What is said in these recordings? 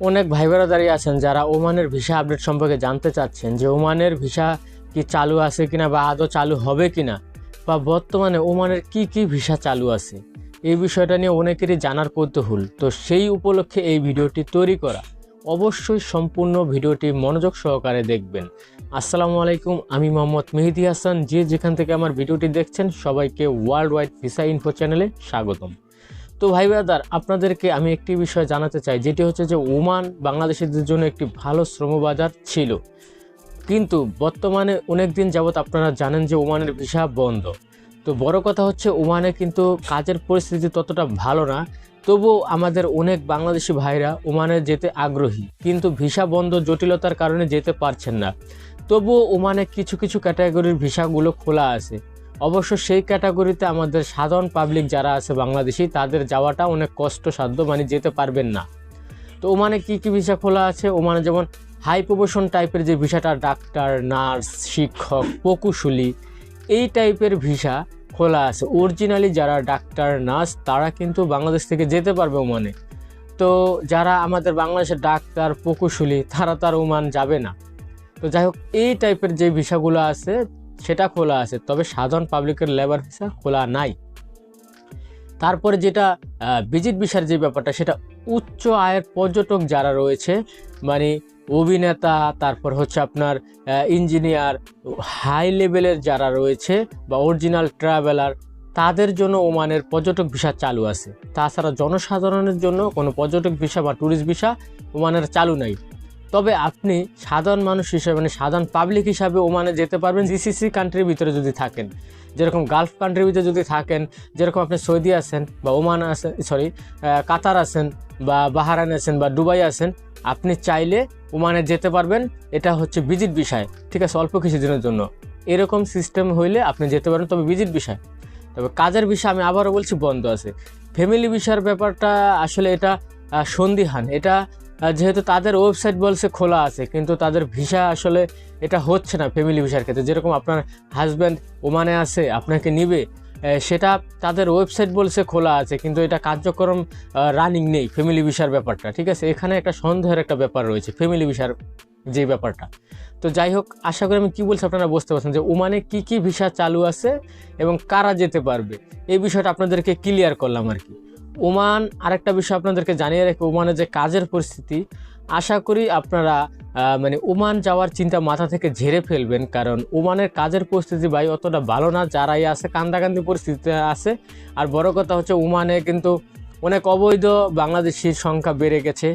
অনেক ভাই দাঁড়িয়ে আছেন যারা ওমানের ভিসা আপডেট সম্পর্কে জানতে চাচ্ছেন যে ওমানের ভিসা কি চালু আছে কিনা বা আদৌ চালু হবে কিনা বা বর্তমানে ওমানের কি কি ভিসা চালু আছে, এই বিষয়টা নিয়ে অনেকেরই জানার কৌতূহল। তো সেই উপলক্ষে এই ভিডিওটি তৈরি করা। অবশ্যই সম্পূর্ণ ভিডিওটি মনোযোগ সহকারে দেখবেন। আসসালামু আলাইকুম, আমি মোহাম্মদ মেহেদি হাসান। যে যেখান থেকে আমার ভিডিওটি দেখছেন, সবাইকে ওয়ার্ল্ড ওয়াইড ভিসা ইনফো চ্যানেলে স্বাগতম। তো ভাই ব্রাদার, আপনাদেরকে আমি একটি বিষয় জানাতে চাই, যেটি হচ্ছে যে ওমান বাংলাদেশিদের জন্য একটি ভালো শ্রমবাজার ছিল। কিন্তু বর্তমানে অনেক দিন যাবৎ আপনারা জানেন যে ওমানের ভিসা বন্ধ। তো বড় কথা হচ্ছে ওমানে কিন্তু কাজের পরিস্থিতি ততটা ভালো না। তবুও আমাদের অনেক বাংলাদেশি ভাইরা ওমানে যেতে আগ্রহী, কিন্তু ভিসা বন্ধ জটিলতার কারণে যেতে পারছেন না। তবুও ওমানে কিছু কিছু ক্যাটাগরির ভিসাগুলো খোলা আছে। অবশ্য সেই ক্যাটাগরিতে আমাদের সাধারণ পাবলিক যারা আছে বাংলাদেশি, তাদের যাওয়াটা অনেক কষ্টসাধ্য মানে যেতে পারবেন না। তো ওমানে কি কি ভিসা খোলা আছে? ওমানে যেমন হাই প্রমোশন টাইপের যে ভিসাটা ডাক্তার নার্স শিক্ষক, প্রকৌশলী, এই টাইপের ভিসা খোলা আছে। অরিজিনালি যারা ডাক্তার নার্স তারা কিন্তু বাংলাদেশ থেকে যেতে পারবে ওমানে। তো যারা আমাদের বাংলাদেশের ডাক্তার প্রকৌশলী, তারা তার ওমান যাবে না। তো যাই হোক, এই টাইপের যে ভিসাগুলো আছে সেটা খোলা আছে। তবে সাধারণ পাবলিকের লেবার ভিসা খোলা নাই। তারপরে যেটা ভিজিট ভিসার যে ব্যাপারটা, সেটা উচ্চ আয়ের পর্যটক যারা রয়েছে মানে অভিনেতা, তারপর হচ্ছে আপনার ইঞ্জিনিয়ার হাই লেভেলের যারা রয়েছে বা অরিজিনাল ট্রাভেলার তাদের জন্য ওমানের পর্যটক ভিসা চালু আছে। তাছাড়া জনসাধারণের জন্য কোনো পর্যটক ভিসা বা ট্যুরিস্ট ভিসা ওমানের চালু নাই। তবে আপনি সাধারণ মানুষ হিসাবে মানে সাধারণ পাবলিক হিসাবে ওমানে যেতে পারবেন জিসিসি কান্ট্রির ভিতরে যদি থাকেন। যেরকম গালফ কান্ট্রির ভিতরে যদি থাকেন, যেরকম আপনি সৌদি আছেন বা ওমান আছেন সরি কাতার আছেন বা বাহারান আছেন বা দুবাই আছেন, আপনি চাইলে ওমানে যেতে পারবেন। এটা হচ্ছে ভিজিট বিষয়। ঠিক আছে, অল্প কিছুদিনের জন্য। এরকম সিস্টেম হইলে আপনি যেতে পারেন তবে ভিজিট বিষয়। তবে কাজের বিষয় আমি আবারও বলছি, বন্ধ আছে। ফ্যামিলি বিষয়ের ব্যাপারটা আসলে এটা সন্দিহান। এটা যেহেতু তাদের ওয়েবসাইট বলছে খোলা আছে, কিন্তু তাদের ভিসা আসলে এটা হচ্ছে না ফ্যামিলি ভিসার ক্ষেত্রে। যেরকম আপনার হাজব্যান্ড ওমানে আছে, আপনাকে নিবে সেটা তাদের ওয়েবসাইট বলছে খোলা আছে, কিন্তু এটা কার্যক্রম রানিং নেই ফ্যামিলি ভিসার ব্যাপারটা, ঠিক আছে? এখানে একটা সন্দেহের একটা ব্যাপার রয়েছে ফ্যামিলি ভিসার যে ব্যাপারটা। তো যাই হোক, আশা করি আমি কী বলছি আপনারা বুঝতে পারছেন যে ওমানে কি কি ভিসা চালু আছে এবং কারা যেতে পারবে, এই বিষয়টা আপনাদেরকে ক্লিয়ার করলাম আর কি। ওমান, আরেকটা বিষয় আপনাদেরকে জানিয়ে রাখি, ওমানের যে কাজের পরিস্থিতি, আশা করি আপনারা মানে ওমান যাওয়ার চিন্তা মাথা থেকে ঝেড়ে ফেলবেন, কারণ ওমানের কাজের পরিস্থিতি ভাই অতটা ভালো না যারাই আছে, কান্দাকান্দি পরিস্থিতিতে আছে। আর বড় কথা হচ্ছে, ওমানে কিন্তু অনেক অবৈধ বাংলাদেশির সংখ্যা বেড়ে গেছে।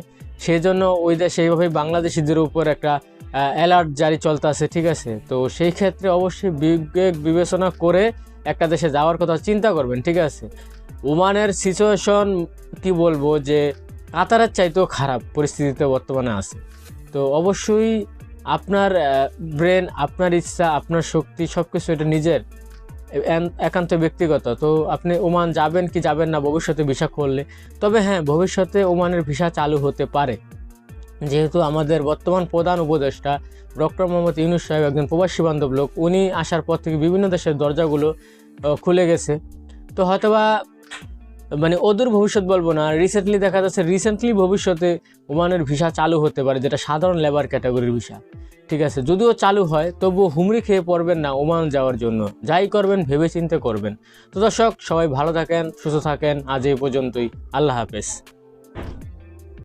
সেই জন্য ওই দেশে এইভাবেই বাংলাদেশিদের উপর একটা অ্যালার্ট জারি চলতেছে, ঠিক আছে? তো সেই ক্ষেত্রে অবশ্যই বিবেক বিবেচনা করে একটা দেশে যাওয়ার কথা চিন্তা করবেন, ঠিক আছে? ওমানের সিচুয়েশন কি বলব যে কাতারের চাইতেও খারাপ পরিস্থিতিতে বর্তমানে আছে। তো অবশ্যই আপনার ব্রেন আপনার ইচ্ছা, আপনার শক্তি সব কিছু এটা নিজের একান্ত ব্যক্তিগত। তো আপনি ওমান যাবেন কি যাবেন না, ভবিষ্যতে ভিসা করলে। তবে হ্যাঁ ভবিষ্যতে ওমানের ভিসা চালু হতে পারে। যেহেতু আমাদের বর্তমান প্রধান উপদেষ্টা ডক্টর মোহাম্মদ ইউনুস সাহেব একজন প্রবাসী বান্ধব লোক, উনি আসার পর থেকে বিভিন্ন দেশের দরজাগুলো খুলে গেছে। তো হয়তোবা মানে অদূর ভবিষ্যৎ বলব না রিসেন্টলি দেখা যাচ্ছে রিসেন্টলি ভবিষ্যতে ওমানের ভিসা চালু হতে পারে, যেটা সাধারণ লেবার ক্যাটাগরির ভিসা ঠিক আছে, যদিও চালু হয়, তবুও হুমড়ি খেয়ে পড়বেন না ওমান যাওয়ার জন্য। যাই করবেন, ভেবেচিন্তে করবেন। তো দর্শক, সবাই ভালো থাকেন, সুস্থ থাকেন। আজ এই পর্যন্তই। আল্লাহ হাফেজ।